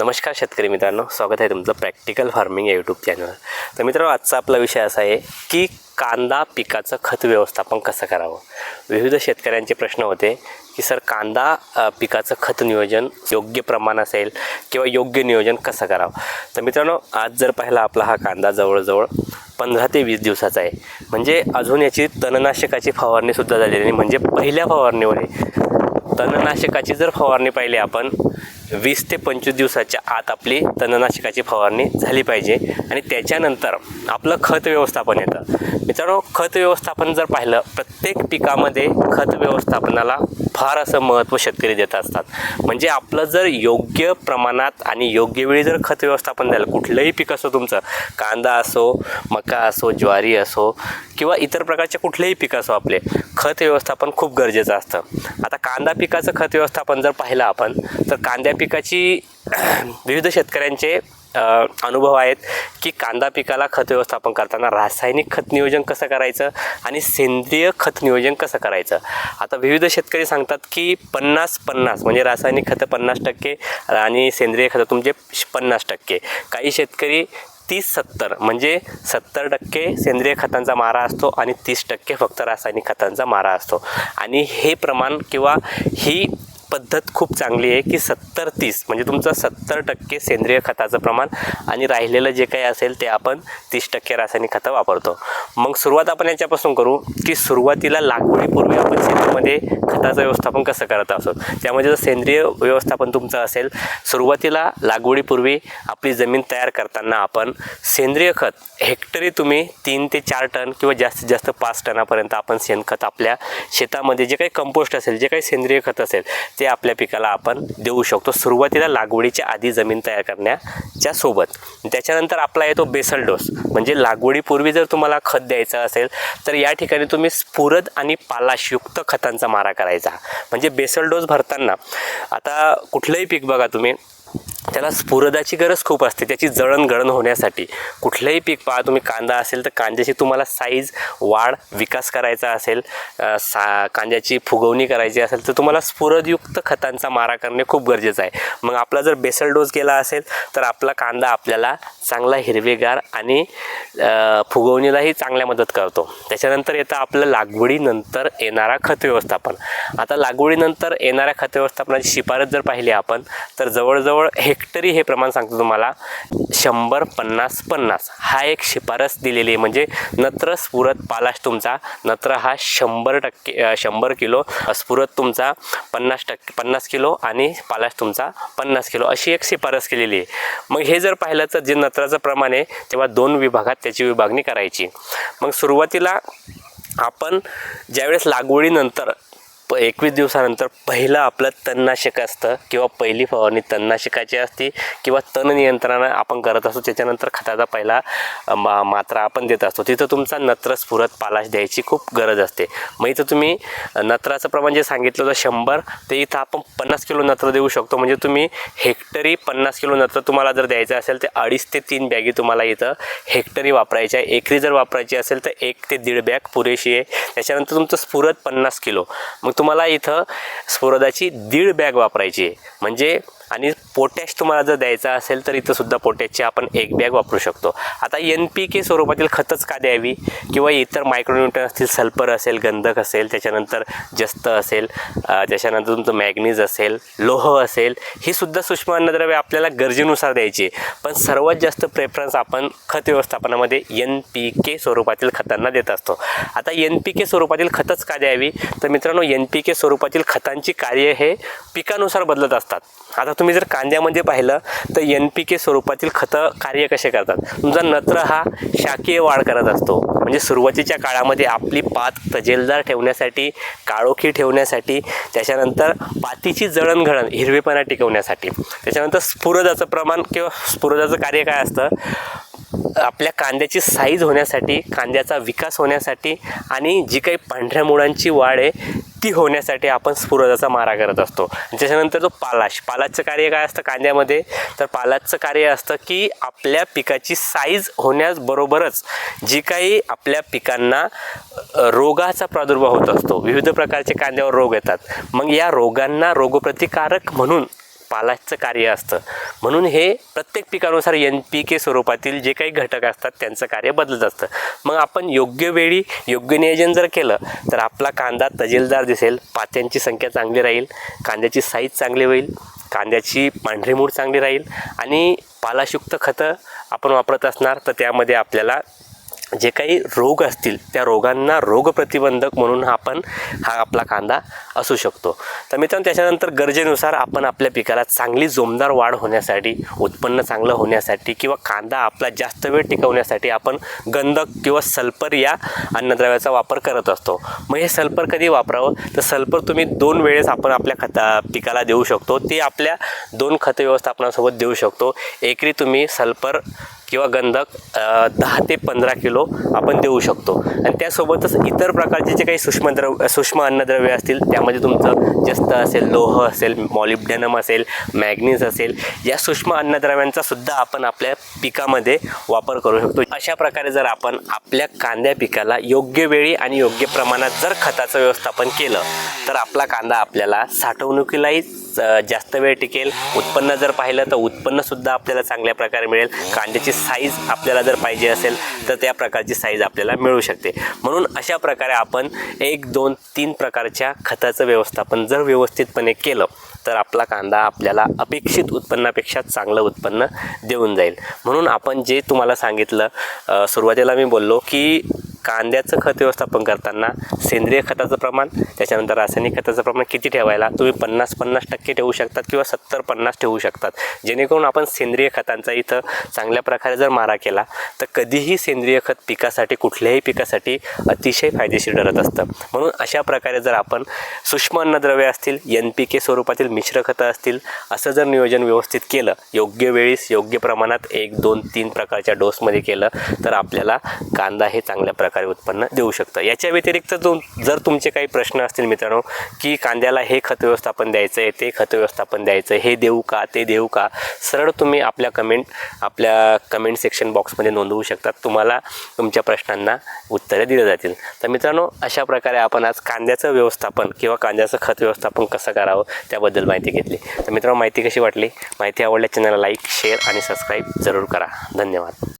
नमस्कार शेतकरी मित्रांनो स्वागत आहे तुमचं प्रॅक्टिकल फार्मिंग या यूट्यूब चॅनल तर मित्रांनो आजचा आपला विषय असा आहे की कांदा पिकाचं खत व्यवस्थापन कसं करावं? विविध शेतकऱ्यांचे प्रश्न होते की सर कांदा पिकाचं खत नियोजन योग्य प्रमाण असेल किंवा योग्य नियोजन कसं करावं? तर मित्रांनो आज जर पाहिला आपला हा कांदा जवळजवळ पंधरा ते वीस दिवसाचा आहे. म्हणजे अजून याची तणनाशकाची फवारणीसुद्धा झालेली नाही. म्हणजे पहिल्या फवारणीवर तणनाशकाची जर फवारणी पाहिली आपण वीस ते पंचवीस दिवसाच्या आत आपली तणनाशकाची फवारणी झाली पाहिजे आणि त्याच्यानंतर आपलं खत व्यवस्थापन येतं. मित्रांनो खत व्यवस्थापन जर पाहिलं प्रत्येक पिकामध्ये खत व्यवस्थापनाला फार असं महत्त्व शेतकरी देत असतात. म्हणजे आपलं जर योग्य प्रमाणात आणि योग्य वेळी जर खत व्यवस्थापन झालं कुठलंही पीक असो तुमचं कांदा असो मका असो ज्वारी असो किंवा इतर प्रकारचे कुठलेही पीक असो आपले खत व्यवस्थापन खूप गरजेचं असतं. आता कांदा पिकाचं खत व्यवस्थापन जर पाहिलं आपण तर कांद्या पिकाची विविध शेतकऱ्यांचे अनुभव आहेत की कांदा पिकाला खत व्यवस्थापन करताना रासायनिक खत नियोजन कसं करायचं आणि सेंद्रिय खत नियोजन कसं करायचं? आता विविध शेतकरी सांगतात की पन्नास पन्नास म्हणजे रासायनिक खतं पन्नास टक्के आणि सेंद्रिय खतं तुमचे पन्नास टक्के. काही शेतकरी तीस सत्तर म्हणजे सत्तर टक्के सेंद्रिय खतांचा मारा असतो आणि तीस टक्के फक्त रासायनिक खतांचा मारा असतो. आणि हे प्रमाण किंवा ही पद्धत खूप चांगली आहे की सत्तर तीस म्हणजे तुमचं सत्तर टक्के सेंद्रिय खताचं प्रमाण आणि राहिलेलं जे काही असेल ते आपण तीस टक्के रासायनिक खतं वापरतो. मग सुरुवात आपण याच्यापासून करू की सुरुवातीला लागवडीपूर्वी आपण शेतीमध्ये खताचं व्यवस्थापन कसं करत असो. त्यामध्ये जर सेंद्रिय व्यवस्थापन तुमचं असेल सुरुवातीला लागवडीपूर्वी आपली जमीन तयार करताना आपण सेंद्रिय खत हेक्टरी तुम्ही तीन ते चार टन किंवा जास्तीत जास्त पाच टनापर्यंत आपण शेणखत आपल्या शेतामध्ये जे काही कंपोस्ट असेल जे काही सेंद्रिय खत असेल ते आपल्या पिकाला आपण देऊ शकतो. सुरुवातीला लागवडीच्या आधी जमीन तयार करण्याच्या सोबत. त्याच्यानंतर आपला येतो बेसल डोस. म्हणजे लागवडीपूर्वी जर तुम्हाला खत द्यायचं असेल तर या ठिकाणी तुम्ही स्फुरद आणि पालाशयुक्त खत खतांचा मारा करायचा. म्हणजे बेसल डोस भरताना आता कुठलंही पीक बघा तुम्ही त्याला स्फुरदाची गरज खूप असते त्याची जळणगळण होण्यासाठी. कुठलंही पीक पहा तुम्ही कांदा असेल तर कांद्याची तुम्हाला साईज वाढ विकास करायचा असेल सा कांद्याची फुगवणी करायची असेल तर तुम्हाला स्फुरदयुक्त खतांचा मारा करणे खूप गरजेचं आहे. मग आपला जर बेसल डोस गेला असेल तर आपला कांदा आपल्याला चांगला हिरवेगार आणि फुगवणीलाही चांगल्या मदत करतो. त्याच्यानंतर येतं आपलं लागवडीनंतर येणारा खत व्यवस्थापन. आता लागवडीनंतर येणाऱ्या खत व्यवस्थापनाची शिफारस जर पाहिली आपण तर जवळजवळ हेक्टरी हे प्रमाण सांगतो तुम्हाला शंभर पन्नास पन्नास. हा एक शिफारस दिलेली आहे. म्हणजे नत्र स्फुरत पालाश तुमचा नत्र हा शंभर टक्के शंभर किलो स्फुरत तुमचा पन्नास टक्के पन्नास किलो आणि पालाश तुमचा पन्नास किलो. अशी एक शिफारस केलेली आहे. मग हे जर पाहिलं तर जे नत्र नत्राचं प्रमाण आहे तेव्हा दोन विभागात त्याची विभागणी करायची. मग सुरुवातीला आपण ज्यावेळेस लागवडीनंतर प एकवीस दिवसानंतर पहिलं आपलं तणनाशक असतं किंवा पहिली फवारणी तणनाशकाची असते किंवा तण नियंत्रण आपण करत असतो. त्याच्यानंतर खताचा पहिला मा मात्रा आपण देत असतो. तिथं तुमचा नत्र स्फुरत पालाश द्यायची खूप गरज असते. मग इथं तुम्ही नत्राचं प्रमाण जे सांगितलं होतं शंभर ते इथं आपण पन्नास किलो नत्र देऊ शकतो. म्हणजे तुम्ही हेक्टरी पन्नास किलो नत्र तुम्हाला जर द्यायचं असेल तर अडीच ते तीन बॅगी तुम्हाला इथं हेक्टरी वापरायची आहे. एकरी जर वापरायची असेल तर एक ते दीड बॅग पुरेशी आहे. त्याच्यानंतर तुमचं स्फुरत पन्नास किलो. मग तुम्हाला इथं स्फुरदाची दीड बॅग वापरायची आहे. म्हणजे आणि पोटॅश तुम्हाला जर द्यायचा असेल तर इथं सुद्धा पोटॅशची आपण एक बॅग वापरू शकतो. आता एन पी के स्वरूपातील खतच का द्यावी? किंवा इतर मायक्रोन्युट्रन असतील सल्फर असेल गंधक असेल त्याच्यानंतर जस्त असेल त्याच्यानंतर तुमचं मॅग्नीज असेल लोह असेल ही सुद्धा सूक्ष्म अन्नद्रव्य आपल्याला गरजेनुसार द्यायची. पण सर्वात जास्त प्रेफरन्स आपण खत व्यवस्थापनामध्ये एन पी के स्वरूपातील खतांना देत असतो. आता एन पी के स्वरूपातील खतच का द्यावी? तर मित्रांनो एन पी के स्वरूपातील खतांची कार्य हे पिकानुसार बदलत असतात. आता तुम्ही जर कांद्यामध्ये पाहिलं तर एन पी के स्वरूपातील खतं कार्य कसे करतात? तुमचा नत्र हा शाकीय वाढ करत असतो. म्हणजे सुरुवातीच्या काळामध्ये आपली पात तजेलदार ठेवण्यासाठी काळोखी ठेवण्यासाठी त्याच्यानंतर पातीची जळणघळण हिरवेपणा टिकवण्यासाठी. त्याच्यानंतर स्फुरदाचं प्रमाण किंवा स्फुरदाचं कार्य काय असतं? आपल्या कांद्याची साईज होण्यासाठी कांद्याचा विकास होण्यासाठी आणि जी काही पांढऱ्या मुळांची वाढ आहे ती होण्यासाठी आपण स्फुरदाचा मारा करत असतो. त्याच्यानंतर जो पालाश पालाशचं कार्य काय असतं कांद्यामध्ये? तर पालाशचं कार्य असतं की आपल्या पिकाची साईज होण्याबरोबरच जी काही आपल्या पिकांना रोगाचा प्रादुर्भाव होत असतो. विविध प्रकारचे कांद्यावर रोग येतात. मग या रोगांना रोगप्रतिकारक म्हणून पालाशचं कार्य असतं. म्हणून हे प्रत्येक पिकानुसार एन पी के स्वरूपातील जे काही घटक असतात त्यांचं कार्य बदलत असतं. मग आपण योग्य वेळी योग्य नियोजन जर केलं तर आपला कांदा तजेलदार दिसेल पात्यांची संख्या चांगली राहील कांद्याची साईज चांगली होईल कांद्याची पांढरी मूड चांगली राहील आणि पालाशुक्त खतं आपण वापरत असणार तर त्यामध्ये आपल्याला जे काही रोग असतील त्या रोगांना रोगप्रतिबंधक म्हणून आपण हा आपला कांदा असू शकतो. तर मित्रांनो त्याच्यानंतर गरजेनुसार आपण आपल्या पिकाला चांगली जोमदार वाढ होण्यासाठी उत्पन्न चांगलं होण्यासाठी किंवा कांदा आपला जास्त वेळ टिकवण्यासाठी आपण गंधक किंवा सल्फर या अन्नद्रव्याचा वापर करत असतो. मग हे सल्फर कधी वापरावं? तर सल्फर तुम्ही दोन वेळेस आपण आपल्या खता पिकाला देऊ शकतो. ते आपल्या दोन खत व्यवस्थापनासोबत देऊ शकतो. एकरी तुम्ही सल्फर किंवा गंधक दहा ते पंधरा किलो आपण देऊ शकतो. आणि त्यासोबतच इतर प्रकारचे जे काही सूक्ष्मद्रव्य सूक्ष्म अन्नद्रव्य असतील त्यामध्ये तुमचं जस्त असेल लोह असेल मॉलिब्डेनम असेल मॅग्नीज असेल या सूक्ष्म अन्नद्रव्यांचा सुद्धा आपण आपल्या पिकामध्ये वापर करू शकतो. अशा प्रकारे जर आपण आपल्या कांद्या पिकाला योग्य वेळी आणि योग्य प्रमाणात जर खताचं व्यवस्थापन केलं तर आपला कांदा आपल्याला साठवणुकीलाही जास्त वेळ टिकेल. उत्पन्न जर पाहिलं तर उत्पन्नसुद्धा आपल्याला चांगल्या प्रकारे मिळेल. कांद्याची साईज आपल्याला जर पाहिजे असेल तर त्या प्रकारची साईज आपल्याला मिळू शकते. म्हणून अशा प्रकारे आपण एक दोन तीन प्रकारच्या खताचं व्यवस्थापन जर व्यवस्थितपणे केलं तर आपला कांदा आपल्याला अपेक्षित उत्पन्नापेक्षा चांगलं उत्पन्न देऊन जाईल. म्हणून आपण जे तुम्हाला सांगितलं सुरुवातीला मी बोललो की कांद्याचं खत व्यवस्थापन करताना सेंद्रिय खताचं प्रमाण त्याच्यानंतर रासायनिक खताचं प्रमाण किती ठेवायला तुम्ही पन्नास पन्नास टक्के ठेवू शकतात किंवा सत्तर पन्नास ठेवू शकतात. जेणेकरून आपण सेंद्रिय खतांचा इथं चांगल्या प्रकारे जर मारा केला तर कधीही सेंद्रिय खत पिकासाठी कुठल्याही पिकासाठी अतिशय फायदेशीर ठरत असतं. म्हणून अशा प्रकारे जर आपण सूक्ष्म अन्नद्रव्य असतील एन पी के स्वरूपातील मिश्र खतं असतील असं जर नियोजन व्यवस्थित केलं योग्य वेळीस योग्य प्रमाणात एक दोन तीन प्रकारच्या डोसमध्ये केलं तर आपल्याला कांदा हे चांगल्या प्रकारे उत्पन्न देऊ शकतं. याच्या व्यतिरिक्त तुम जर तुमचे काही प्रश्न असतील मित्रांनो की कांद्याला हे खत व्यवस्थापन द्यायचं आहे ते खत व्यवस्थापन द्यायचं आहे हे देऊ का ते देऊ का सरळ तुम्ही आपल्या कमेंट आपल्या कमेंट सेक्शन बॉक्समध्ये नोंदवू शकतात. तुम्हाला तुमच्या प्रश्नांना उत्तरे दिली जातील. तर मित्रांनो अशा प्रकारे आपण आज कांद्याचं व्यवस्थापन किंवा कांद्याचं खत व्यवस्थापन कसं करावं त्याबद्दल माहिती घेतली. तर मित्रांनो माहिती कशी वाटली? माहिती आवडल्या चॅनलला लाईक शेअर आणि सबस्क्राईब जरूर करा. धन्यवाद.